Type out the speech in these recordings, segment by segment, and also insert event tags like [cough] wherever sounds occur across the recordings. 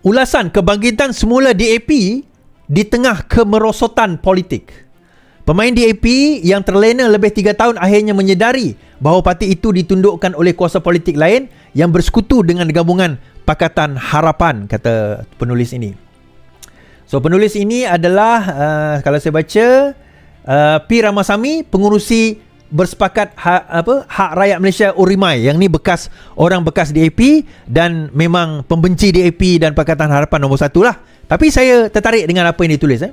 ulasan kebangkitan semula DAP di tengah kemerosotan politik. Pemain DAP yang terlena lebih 3 tahun akhirnya menyedari bahawa parti itu ditundukkan oleh kuasa politik lain yang bersekutu dengan gabungan Pakatan Harapan kata penulis ini. So penulis ini adalah uh, kalau saya baca uh, P Ramasamy pengurusi bersepakat hak apa hak rakyat Malaysia Urimai. Yang ni bekas orang bekas DAP dan memang pembenci DAP dan Pakatan Harapan nombor satu lah. Tapi saya tertarik dengan apa yang ditulis eh.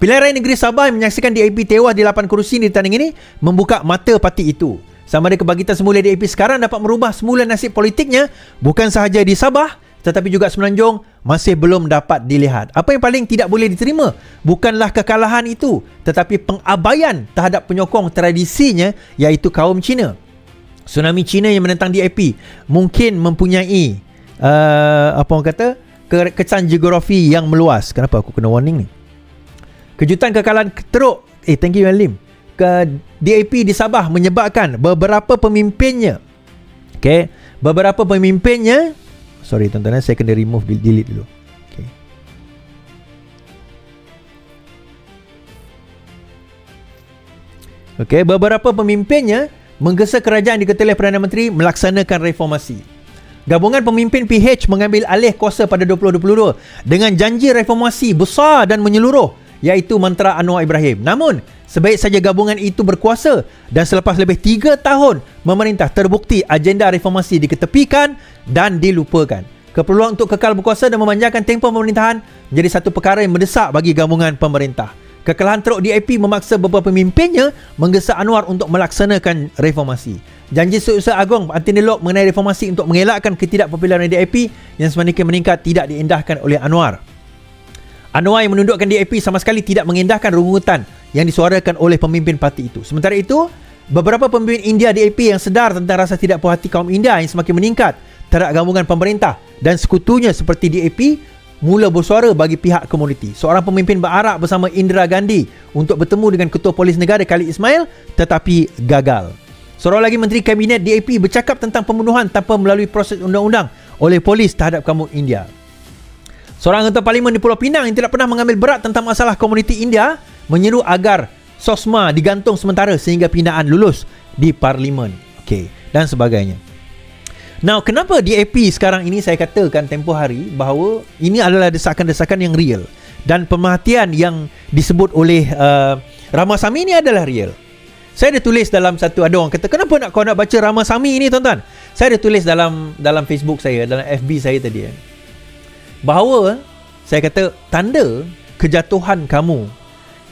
Pilihan Raya Negeri Sabah yang menyaksikan DAP tewas di 8 kerusi di tanding ini membuka mata parti itu. Sama ada kebangkitan semula DAP sekarang dapat merubah semula nasib politiknya bukan sahaja di Sabah tetapi juga Semenanjung masih belum dapat dilihat. Apa yang paling tidak boleh diterima bukanlah kekalahan itu tetapi pengabaian terhadap penyokong tradisinya iaitu kaum Cina. Tsunami Cina yang menentang DAP mungkin mempunyai uh, apa orang kata ke- kesan geografi yang meluas. Kenapa aku kena warning ni? Kejutan kekalahan teruk eh thank you Lim ke DAP di Sabah menyebabkan beberapa pemimpinnya okay, beberapa pemimpinnya Sorry tuan-tuan Saya kena remove Delete dulu. Okay. Okay Beberapa pemimpinnya Menggesa kerajaan di ketelah Perdana Menteri Melaksanakan reformasi. Gabungan pemimpin PH mengambil alih kuasa pada 2022 dengan janji reformasi besar dan menyeluruh iaitu mantra Anwar Ibrahim. Namun, Sebaik saja gabungan itu berkuasa dan selepas lebih 3 tahun memerintah terbukti agenda reformasi diketepikan dan dilupakan. Keperluan untuk kekal berkuasa dan memanjangkan tempoh pemerintahan menjadi satu perkara yang mendesak bagi gabungan pemerintah. Kekalahan teruk DAP memaksa beberapa pemimpinnya menggesa Anwar untuk melaksanakan reformasi. Janji Setiausaha Agong Antoni Lok mengenai reformasi untuk mengelakkan ketidakpopuleran DAP yang semakin meningkat tidak diindahkan oleh Anwar. Anwar yang menundukkan DAP sama sekali tidak mengindahkan rungutan yang disuarakan oleh pemimpin parti itu. Sementara itu, beberapa pemimpin India DAP yang sedar tentang rasa tidak puas hati kaum India yang semakin meningkat terhadap gabungan pemerintah dan sekutunya seperti DAP mula bersuara bagi pihak komuniti. Seorang pemimpin berarak bersama Indira Gandhi untuk bertemu dengan Ketua Polis Negara Khalid Ismail tetapi gagal. Seorang lagi Menteri Kabinet DAP bercakap tentang pembunuhan tanpa melalui proses undang-undang oleh polis terhadap kaum India. Seorang anggota parlimen di Pulau Pinang yang tidak pernah mengambil berat tentang masalah komuniti India menyeru agar SOSMA digantung sementara sehingga pindaan lulus di parlimen. Okey, dan sebagainya. Now, kenapa DAP sekarang ini saya katakan tempoh hari bahawa ini adalah desakan-desakan yang real dan pemerhatian yang disebut oleh uh, Ramasamy ini adalah real. Saya ada tulis dalam satu ada orang kata kenapa nak kau nak baca Ramasamy ini tuan-tuan? Saya ada tulis dalam dalam Facebook saya, dalam FB saya tadi ya bahawa saya kata tanda kejatuhan kamu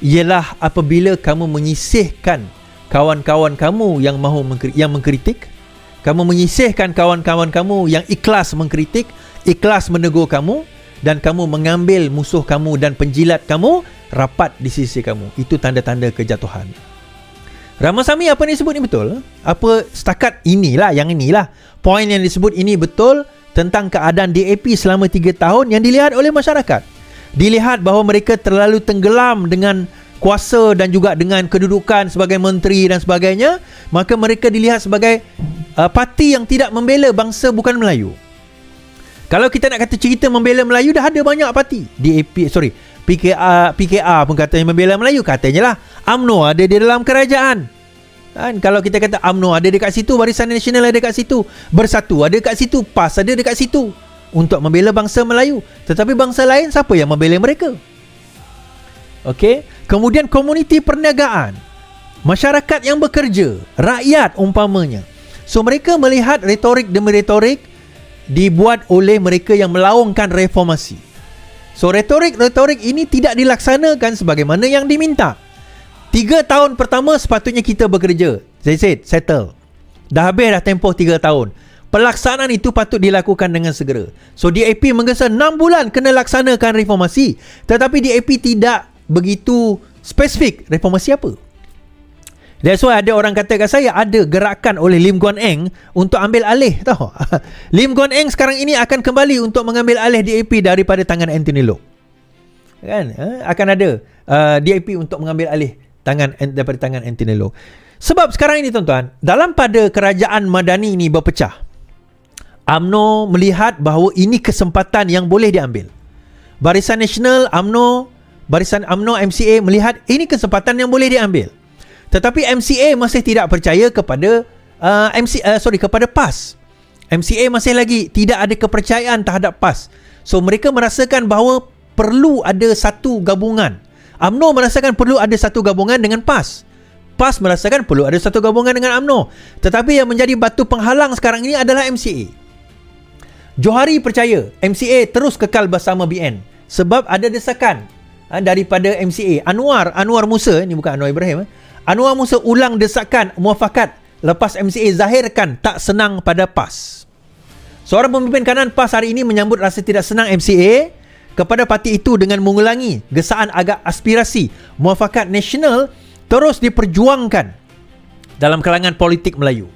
ialah apabila kamu menyisihkan kawan-kawan kamu yang mahu mengkritik, yang mengkritik kamu menyisihkan kawan-kawan kamu yang ikhlas mengkritik ikhlas menegur kamu dan kamu mengambil musuh kamu dan penjilat kamu rapat di sisi kamu. Itu tanda-tanda kejatuhan. Ramasamy apa ni sebut ni betul? Apa setakat inilah yang inilah poin yang disebut ini betul tentang keadaan DAP selama 3 tahun yang dilihat oleh masyarakat. Dilihat bahawa mereka terlalu tenggelam dengan kuasa dan juga dengan kedudukan sebagai menteri dan sebagainya, maka mereka dilihat sebagai uh, parti yang tidak membela bangsa bukan Melayu. Kalau kita nak kata cerita membela Melayu dah ada banyak parti. DAP sorry, PKR PKR pun katanya membela Melayu katanya lah. AMNO ada di dalam kerajaan. Kan kalau kita kata UMNO ada dekat situ, Barisan Nasional ada dekat situ, Bersatu ada dekat situ, PAS ada dekat situ untuk membela bangsa Melayu. Tetapi bangsa lain siapa yang membela mereka? Okey, kemudian komuniti perniagaan, masyarakat yang bekerja, rakyat umpamanya. So mereka melihat retorik demi retorik dibuat oleh mereka yang melaungkan reformasi. So retorik-retorik ini tidak dilaksanakan sebagaimana yang diminta. Tiga tahun pertama sepatutnya kita bekerja. Saya said, settle. Dah habis dah tempoh tiga tahun. Pelaksanaan itu patut dilakukan dengan segera. So DAP menggesa enam bulan kena laksanakan reformasi. Tetapi DAP tidak begitu spesifik reformasi apa. That's why ada orang kata kat saya ada gerakan oleh Lim Guan Eng untuk ambil alih tahu. [laughs] Lim Guan Eng sekarang ini akan kembali untuk mengambil alih DAP daripada tangan Anthony Loke. Kan? Eh? Akan ada uh, DAP untuk mengambil alih tangan daripada tangan Anthony Lowe. Sebab sekarang ini tuan-tuan, dalam pada kerajaan Madani ini berpecah. AMNO melihat bahawa ini kesempatan yang boleh diambil. Barisan Nasional, AMNO, Barisan AMNO, MCA melihat ini kesempatan yang boleh diambil. Tetapi MCA masih tidak percaya kepada uh, MC uh, sorry kepada PAS. MCA masih lagi tidak ada kepercayaan terhadap PAS. So mereka merasakan bahawa perlu ada satu gabungan. AMNO merasakan perlu ada satu gabungan dengan PAS. PAS merasakan perlu ada satu gabungan dengan AMNO. Tetapi yang menjadi batu penghalang sekarang ini adalah MCA. Johari percaya MCA terus kekal bersama BN sebab ada desakan ha, daripada MCA. Anwar, Anwar Musa, ini bukan Anwar Ibrahim. Eh. Anwar Musa ulang desakan muafakat lepas MCA zahirkan tak senang pada PAS. Seorang pemimpin kanan PAS hari ini menyambut rasa tidak senang MCA kepada parti itu dengan mengulangi gesaan agak aspirasi muafakat nasional terus diperjuangkan dalam kalangan politik Melayu.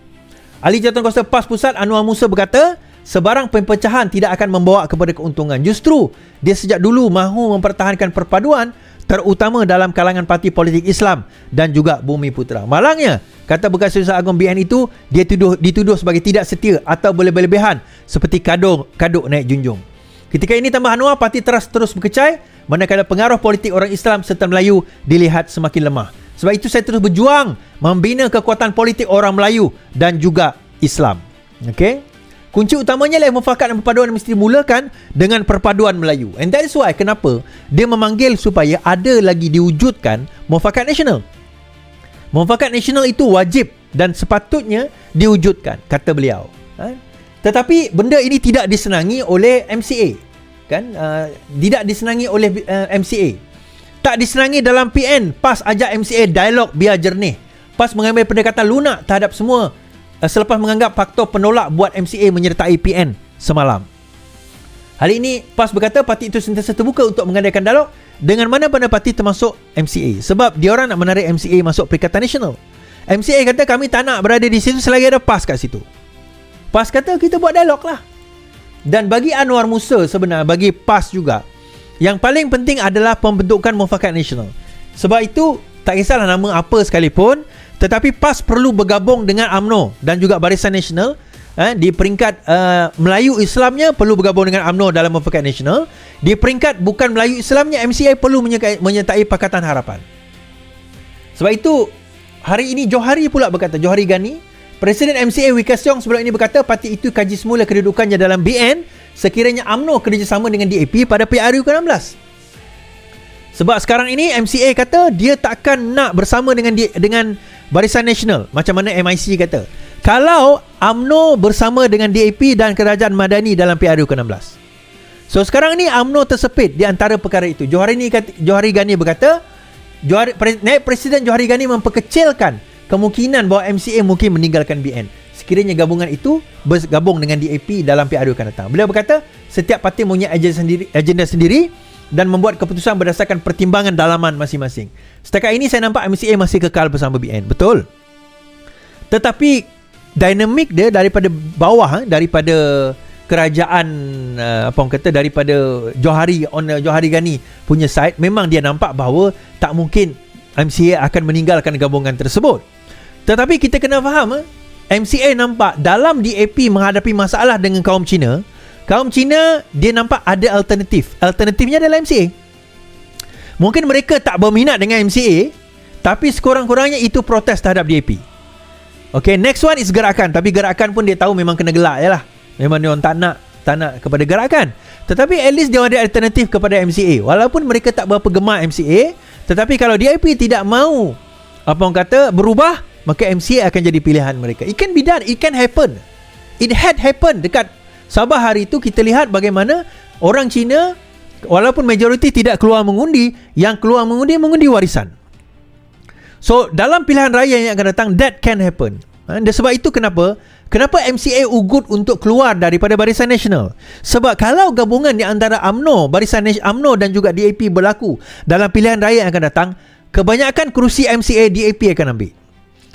Ahli Jawatankuasa PAS Pusat Anwar Musa berkata, sebarang pempecahan tidak akan membawa kepada keuntungan. Justru, dia sejak dulu mahu mempertahankan perpaduan terutama dalam kalangan parti politik Islam dan juga Bumi Putra. Malangnya, kata bekas Susah Agung BN itu, dia tuduh, dituduh sebagai tidak setia atau berlebihan seperti kadung, kaduk naik junjung. Ketika ini tambah Anwar, parti terus terus berkecai manakala pengaruh politik orang Islam serta Melayu dilihat semakin lemah. Sebab itu saya terus berjuang membina kekuatan politik orang Melayu dan juga Islam. Okey? Kunci utamanya lah mufakat dan perpaduan mesti dimulakan dengan perpaduan Melayu. And that is why kenapa dia memanggil supaya ada lagi diwujudkan mufakat nasional. Mufakat nasional itu wajib dan sepatutnya diwujudkan, kata beliau. Ha? Tetapi benda ini tidak disenangi oleh MCA. Kan? Uh, tidak disenangi oleh uh, MCA. Tak disenangi dalam PN. PAS ajak MCA dialog biar jernih. PAS mengambil pendekatan lunak terhadap semua uh, selepas menganggap faktor penolak buat MCA menyertai PN semalam. Hari ini PAS berkata parti itu sentiasa terbuka untuk mengadakan dialog dengan mana-mana parti termasuk MCA sebab dia orang nak menarik MCA masuk Perikatan Nasional. MCA kata kami tak nak berada di situ selagi ada PAS kat situ. PAS kata kita buat dialog lah. Dan bagi Anwar Musa sebenarnya bagi PAS juga yang paling penting adalah pembentukan mufakat nasional. Sebab itu tak kisahlah nama apa sekalipun tetapi PAS perlu bergabung dengan AMNO dan juga Barisan Nasional eh, di peringkat uh, Melayu Islamnya perlu bergabung dengan AMNO dalam Mufakat Nasional. Di peringkat bukan Melayu Islamnya MCI perlu menyertai, menyertai Pakatan Harapan. Sebab itu hari ini Johari pula berkata Johari Gani Presiden MCA Wika Siong sebelum ini berkata parti itu kaji semula kedudukannya dalam BN sekiranya AMNO kerjasama dengan DAP pada PRU ke-16. Sebab sekarang ini MCA kata dia takkan nak bersama dengan dengan Barisan Nasional. Macam mana MIC kata? Kalau AMNO bersama dengan DAP dan Kerajaan Madani dalam PRU ke-16 So sekarang ni AMNO tersepit di antara perkara itu. Johari, ni Johari Gani berkata Johari, Presiden Johari Gani memperkecilkan Kemungkinan bahawa MCA mungkin meninggalkan BN Sekiranya gabungan itu bergabung dengan DAP dalam PRU akan datang Beliau berkata Setiap parti punya agenda sendiri, agenda sendiri dan membuat keputusan berdasarkan pertimbangan dalaman masing-masing. Setakat ini saya nampak MCA masih kekal bersama BN. Betul. Tetapi dinamik dia daripada bawah eh, daripada kerajaan uh, apa orang kata daripada Johari on uh, Johari Gani punya side memang dia nampak bahawa tak mungkin MCA akan meninggalkan gabungan tersebut. Tetapi kita kena faham eh, MCA nampak dalam DAP menghadapi masalah dengan kaum Cina, kaum Cina dia nampak ada alternatif. Alternatifnya adalah MCA. Mungkin mereka tak berminat dengan MCA, tapi sekurang-kurangnya itu protes terhadap DAP. Okay, next one is gerakan. Tapi gerakan pun dia tahu memang kena gelak je lah. Memang dia orang tak nak, tak nak kepada gerakan. Tetapi at least dia ada alternatif kepada MCA. Walaupun mereka tak berapa gemar MCA, tetapi kalau DAP tidak mau apa orang kata berubah, maka MCA akan jadi pilihan mereka. It can be done. It can happen. It had happened dekat Sabah hari itu kita lihat bagaimana orang Cina walaupun majoriti tidak keluar mengundi, yang keluar mengundi mengundi warisan. So dalam pilihan raya yang akan datang that can happen. Ha, dan sebab itu kenapa Kenapa MCA ugut untuk keluar daripada Barisan Nasional? Sebab kalau gabungan di antara AMNO, Barisan AMNO dan juga DAP berlaku dalam pilihan raya yang akan datang, kebanyakan kerusi MCA DAP akan ambil.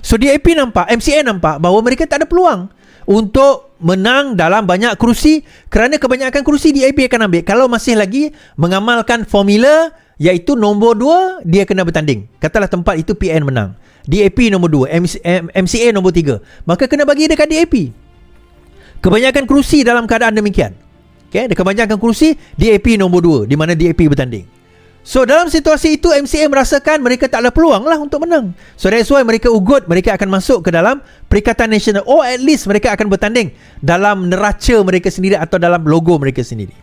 So DAP nampak, MCA nampak bahawa mereka tak ada peluang untuk menang dalam banyak kerusi kerana kebanyakan kerusi DAP akan ambil. Kalau masih lagi mengamalkan formula iaitu nombor 2 dia kena bertanding. Katalah tempat itu PN menang. DAP nombor 2 MC, MCA nombor 3 maka kena bagi dekat DAP Kebanyakan kerusi dalam keadaan demikian. Okay, kebanyakan kerusi DAP nombor 2 di mana DAP bertanding. So dalam situasi itu MCA merasakan mereka tak ada peluang lah untuk menang. So that's why mereka ugut mereka akan masuk ke dalam Perikatan Nasional. Or at least mereka akan bertanding dalam neraca mereka sendiri atau dalam logo mereka sendiri.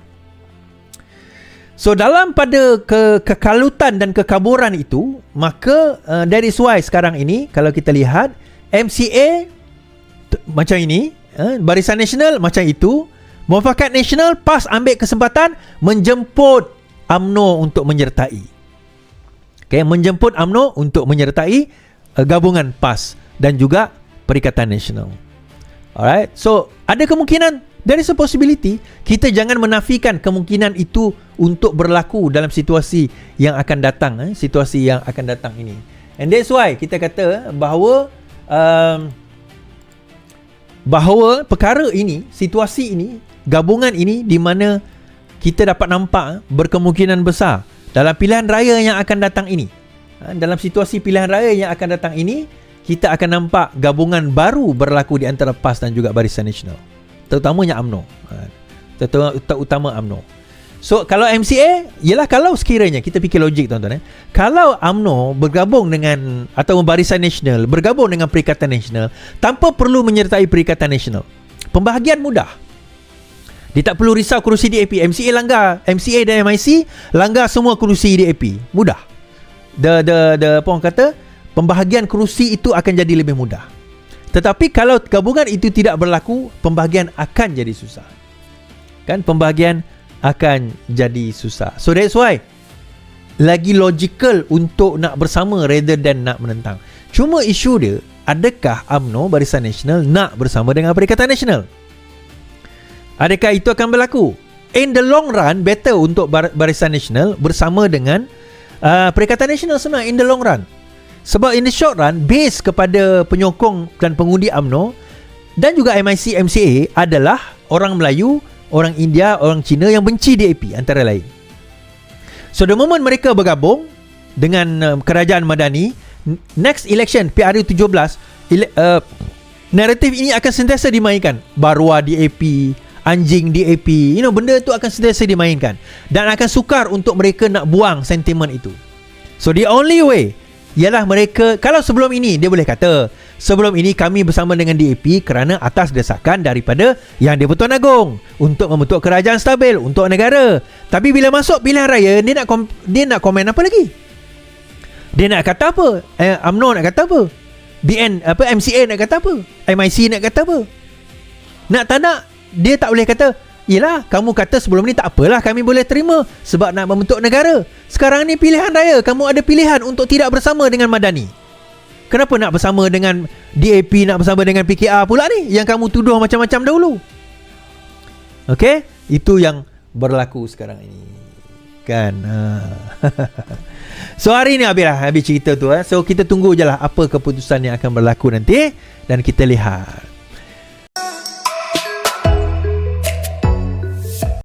So dalam pada ke kekalutan dan kekaburan itu, maka uh, that is why sekarang ini kalau kita lihat MCA t- macam ini, uh, Barisan Nasional macam itu, Muafakat Nasional PAS ambil kesempatan menjemput AMNO untuk menyertai. Okay, menjemput AMNO untuk menyertai uh, gabungan PAS dan juga Perikatan Nasional. Alright, so ada kemungkinan there is a possibility kita jangan menafikan kemungkinan itu untuk berlaku dalam situasi yang akan datang, eh, situasi yang akan datang ini. And that's why kita kata bahawa um, bahawa perkara ini, situasi ini, gabungan ini di mana kita dapat nampak eh, berkemungkinan besar dalam pilihan raya yang akan datang ini. Eh, dalam situasi pilihan raya yang akan datang ini, kita akan nampak gabungan baru berlaku di antara PAS dan juga Barisan Nasional. Terutamanya UMNO. Eh, terutama UMNO. So kalau MCA Ialah kalau sekiranya Kita fikir logik tuan-tuan eh. Kalau UMNO Bergabung dengan Atau Barisan Nasional Bergabung dengan Perikatan Nasional Tanpa perlu menyertai Perikatan Nasional Pembahagian mudah dia tak perlu risau kerusi DAP. MCA langgar. MCA dan MIC langgar semua kerusi DAP. Mudah. The the the apa orang kata? Pembahagian kerusi itu akan jadi lebih mudah. Tetapi kalau gabungan itu tidak berlaku, pembahagian akan jadi susah. Kan pembahagian akan jadi susah. So that's why lagi logical untuk nak bersama rather than nak menentang. Cuma isu dia, adakah AMNO Barisan Nasional nak bersama dengan Perikatan Nasional? Adakah itu akan berlaku? In the long run, better untuk Bar- Barisan Nasional bersama dengan uh, Perikatan Nasional sebenarnya in the long run. Sebab in the short run, base kepada penyokong dan pengundi AMNO dan juga MIC MCA adalah orang Melayu, orang India, orang Cina yang benci DAP antara lain. So the moment mereka bergabung dengan uh, kerajaan Madani, next election PRU 17, ele- uh, naratif ini akan sentiasa dimainkan. Barua DAP, anjing DAP you know benda tu akan sentiasa dimainkan. Dan akan sukar untuk mereka nak buang sentimen itu. So the only way ialah mereka kalau sebelum ini dia boleh kata sebelum ini kami bersama dengan DAP kerana atas desakan daripada Yang di-Pertuan Agong untuk membentuk kerajaan stabil untuk negara. Tapi bila masuk pilihan raya dia nak kom- dia nak komen apa lagi? Dia nak kata apa? Eh, UMNO nak kata apa? BN apa MCA nak kata apa? MIC nak kata apa? Nak tak nak dia tak boleh kata Yelah kamu kata sebelum ni tak apalah kami boleh terima Sebab nak membentuk negara. Sekarang ni pilihan raya Kamu ada pilihan untuk tidak bersama dengan Madani. Kenapa nak bersama dengan DAP Nak bersama dengan PKR pula ni Yang kamu tuduh macam-macam dahulu? Okay Itu yang berlaku sekarang ini. Kan? Ha. [laughs] So hari ni habis lah Habis cerita tu eh. So kita tunggu je lah Apa keputusan yang akan berlaku nanti Dan kita lihat